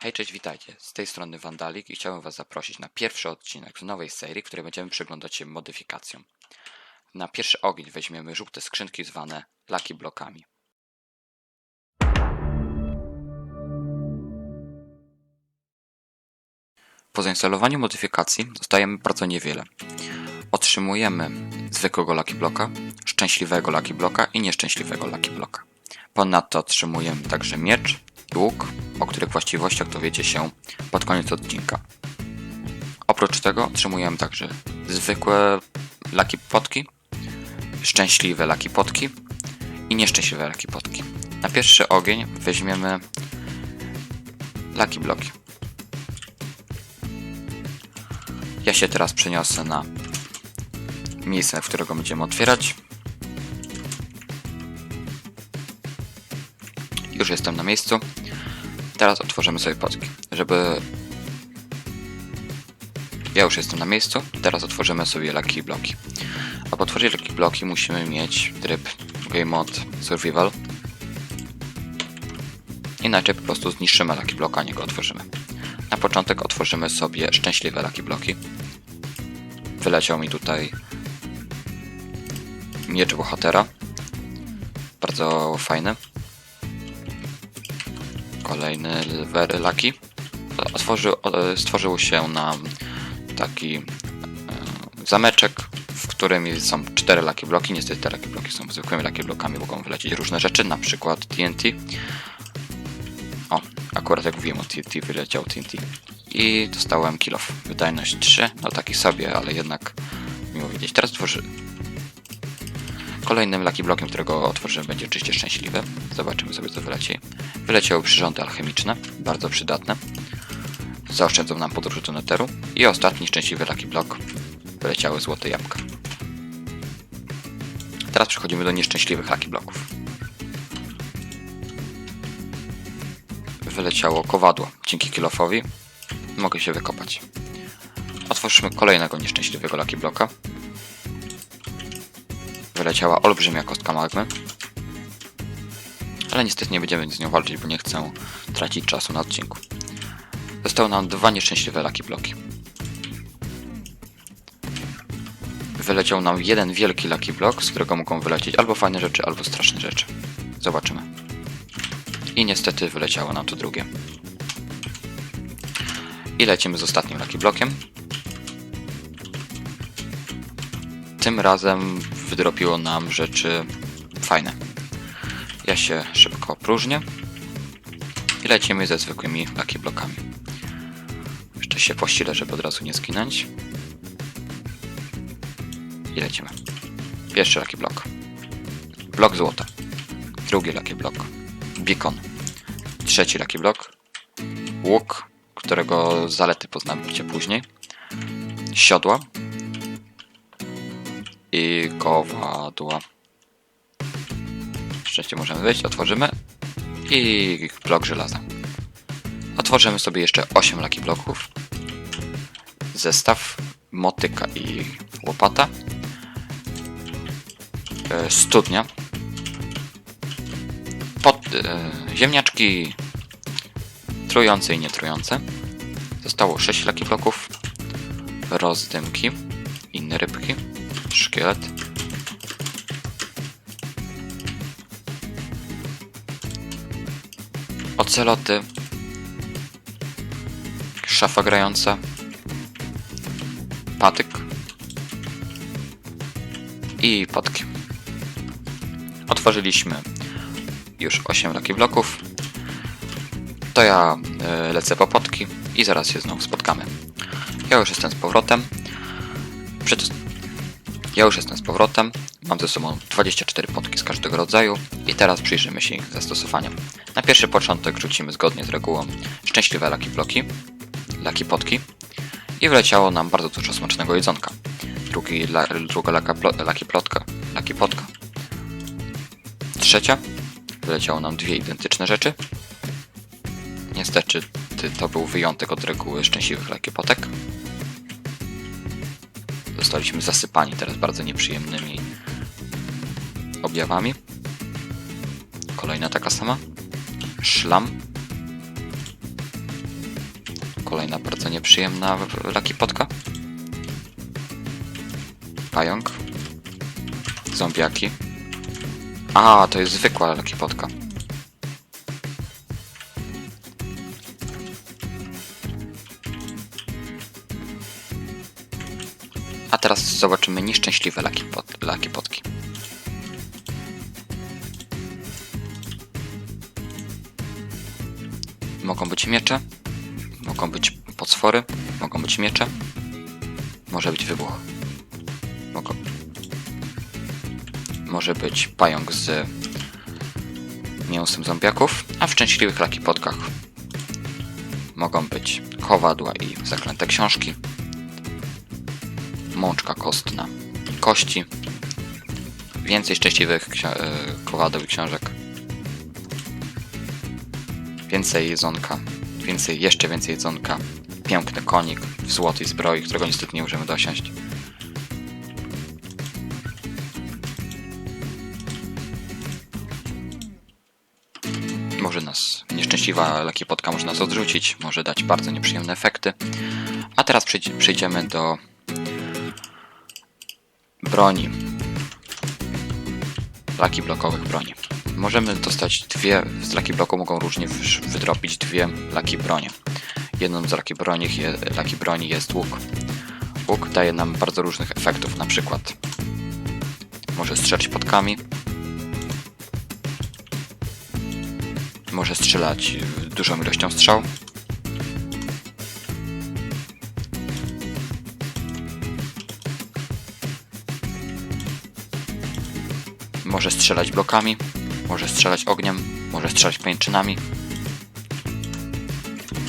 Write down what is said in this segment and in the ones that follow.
Hej, cześć, witajcie. Z tej strony Wandalik i chciałem Was zaprosić na pierwszy odcinek z nowej serii, w której będziemy przyglądać się modyfikacjom. Na pierwszy ogień weźmiemy żółte skrzynki zwane Lucky Blockami. Po zainstalowaniu modyfikacji dostajemy bardzo niewiele. Otrzymujemy zwykłego Lucky Blocka, szczęśliwego Lucky Blocka i nieszczęśliwego Lucky Blocka. Ponadto otrzymujemy także miecz łuk, o których właściwościach dowiecie się pod koniec odcinka. Oprócz tego otrzymujemy także zwykłe laki potki, szczęśliwe laki potki i nieszczęśliwe laki potki. Na pierwszy ogień weźmiemy laki bloki. Ja się teraz przeniosę na miejsce, w którego będziemy otwierać. Już jestem na miejscu. Teraz otworzymy sobie potki, żeby... Ja już jestem na miejscu, teraz otworzymy sobie Lucky Bloki. Aby otworzyć Lucky Bloki musimy mieć tryb Game Mode Survival. Inaczej po prostu zniszczymy Lucky Bloka, a nie go otworzymy. Na początek otworzymy sobie szczęśliwe Lucky Bloki. Wyleciał mi tutaj miecz bohatera. Bardzo fajny kolejny Very Lucky. Otworzył, o- stworzył się nam taki e, zameczek, w którym są cztery Lucky Bloki. Niestety te Lucky Bloki są zwykłymi Lucky Blokami, mogą wylecieć różne rzeczy, na przykład TNT. O, akurat jak mówiłem o TNT, wyleciał TNT. I dostałem kill off. Wydajność 3, no taki sobie, ale jednak miło widzieć. Teraz tworzy, Kolejnym Lucky Blockiem, którego otworzymy, będzie oczywiście szczęśliwy. Zobaczymy sobie, co wyleci. Wyleciały przyrządy alchemiczne, bardzo przydatne. Zaoszczędzą nam podróż do Netheru. I ostatni szczęśliwy Lucky Block. Wyleciały złote jabłka. Teraz przechodzimy do nieszczęśliwych Lucky Blocków. Wyleciało kowadło. Dzięki kilofowi mogę się wykopać. Otworzymy kolejnego nieszczęśliwego Lucky Blocka wyleciała olbrzymia kostka magmy. Ale niestety nie będziemy z nią walczyć, bo nie chcę tracić czasu na odcinku. Zostały nam dwa nieszczęśliwe laki bloki. Wyleciał nam jeden wielki laki blok, z którego mogą wylecieć albo fajne rzeczy, albo straszne rzeczy. Zobaczymy. I niestety wyleciało nam to drugie. I lecimy z ostatnim laki blokiem. Tym razem wydropiło nam rzeczy fajne. Ja się szybko próżnię i lecimy ze zwykłymi Lucky Blokami. Jeszcze się pościlę, żeby od razu nie skinąć. I lecimy. Pierwszy Lucky Block. Blok złota. Drugi Lucky Block. Beacon. Trzeci Lucky Block. Łuk, którego zalety poznacie później. Siodła, i kowadła. Szczęście możemy wyjść, otworzymy i blok żelaza. Otworzymy sobie jeszcze 8 laki bloków. Zestaw, motyka i łopata. E, Studnia. Pod, e, ziemniaczki trujące i nietrujące. Zostało 6 laki bloków. Rozdymki. Inne rybki szkielet. Oceloty. Szafa grająca. Patyk. I potki. Otworzyliśmy już 8 Lucky Bloków. To ja e, lecę po potki i zaraz się znowu spotkamy. Ja już jestem z powrotem. Przed, ja już jestem z powrotem. Mam ze sobą 24 potki z każdego rodzaju i teraz przyjrzymy się ich zastosowaniom. Na pierwszy początek rzucimy zgodnie z regułą szczęśliwe laki bloki, laki potki i wleciało nam bardzo dużo smacznego jedzonka. Drugi, la, druga laka, laki plotka, laki potka. Trzecia wyleciało nam dwie identyczne rzeczy. Niestety to był wyjątek od reguły szczęśliwych laki potek zostaliśmy zasypani teraz bardzo nieprzyjemnymi objawami. Kolejna taka sama. Szlam. Kolejna bardzo nieprzyjemna laki potka. Pająk. Zombiaki. A, to jest zwykła laki A teraz zobaczymy nieszczęśliwe laki, pot, laki potki. Mogą być miecze, mogą być potwory, mogą być miecze, może być wybuch. Mogą... Może być pająk z mięsem zombiaków, a w szczęśliwych laki potkach mogą być kowadła i zaklęte książki, mączka kostna, kości, więcej szczęśliwych e, kowadeł i książek, więcej jedzonka, więcej, jeszcze więcej jedzonka, piękny konik w złotej zbroi, którego niestety nie możemy dosiąść. Może nas nieszczęśliwa lakiepotka może nas odrzucić, może dać bardzo nieprzyjemne efekty. A teraz przejdzie- przejdziemy do broni. Laki blokowych broni. Możemy dostać dwie, z laki bloku mogą różnie wydropić dwie laki bronie. Jedną z laki broni, je, laki broni jest łuk. Łuk daje nam bardzo różnych efektów, na przykład może strzelać podkami, może strzelać dużą ilością strzał, Może strzelać blokami, może strzelać ogniem, może strzelać pajęczynami,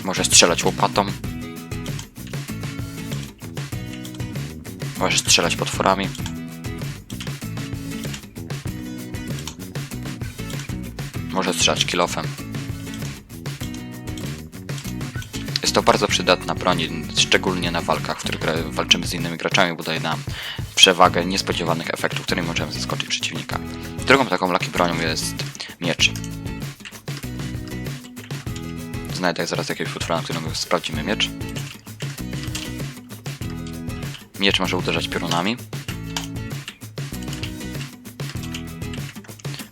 może strzelać łopatą, może strzelać potworami. Może strzelać kilofem. Jest to bardzo przydatna broń, szczególnie na walkach, w których walczymy z innymi graczami, bo daje nam przewagę niespodziewanych efektów, którymi możemy zaskoczyć przeciwnika. Drugą taką lucky bronią jest miecz. Znajdę zaraz jakiegoś utwora, na którym sprawdzimy miecz. Miecz może uderzać piorunami.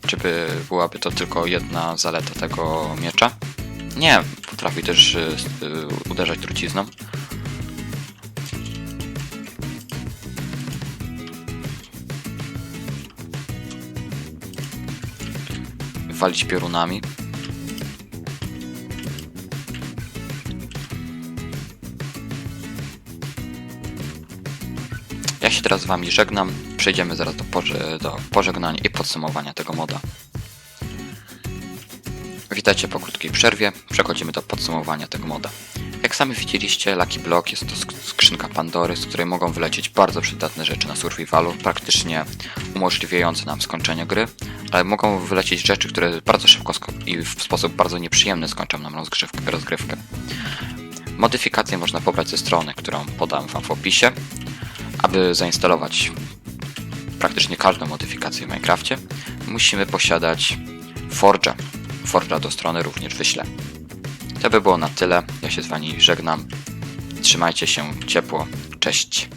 Czy by byłaby to tylko jedna zaleta tego miecza? Nie, potrafi też s- y, uderzać trucizną. Walić piorunami. Ja się teraz z wami żegnam. Przejdziemy zaraz do, poże- do pożegnania i podsumowania tego moda. Witajcie po krótkiej przerwie. Przechodzimy do podsumowania tego moda. Jak sami widzieliście, Lucky Block jest to sk- skrzynka Pandory, z której mogą wylecieć bardzo przydatne rzeczy na survivalu, praktycznie umożliwiające nam skończenie gry, ale mogą wylecieć rzeczy, które bardzo szybko i w sposób bardzo nieprzyjemny skończą nam rozgrzewkę, rozgrywkę. Modyfikacje można pobrać ze strony, którą podam Wam w opisie. Aby zainstalować praktycznie każdą modyfikację w Minecrafcie, musimy posiadać Forge'a. Forge'a do strony również wyślę. To by było na tyle. Ja się z Wami żegnam. Trzymajcie się ciepło. Cześć.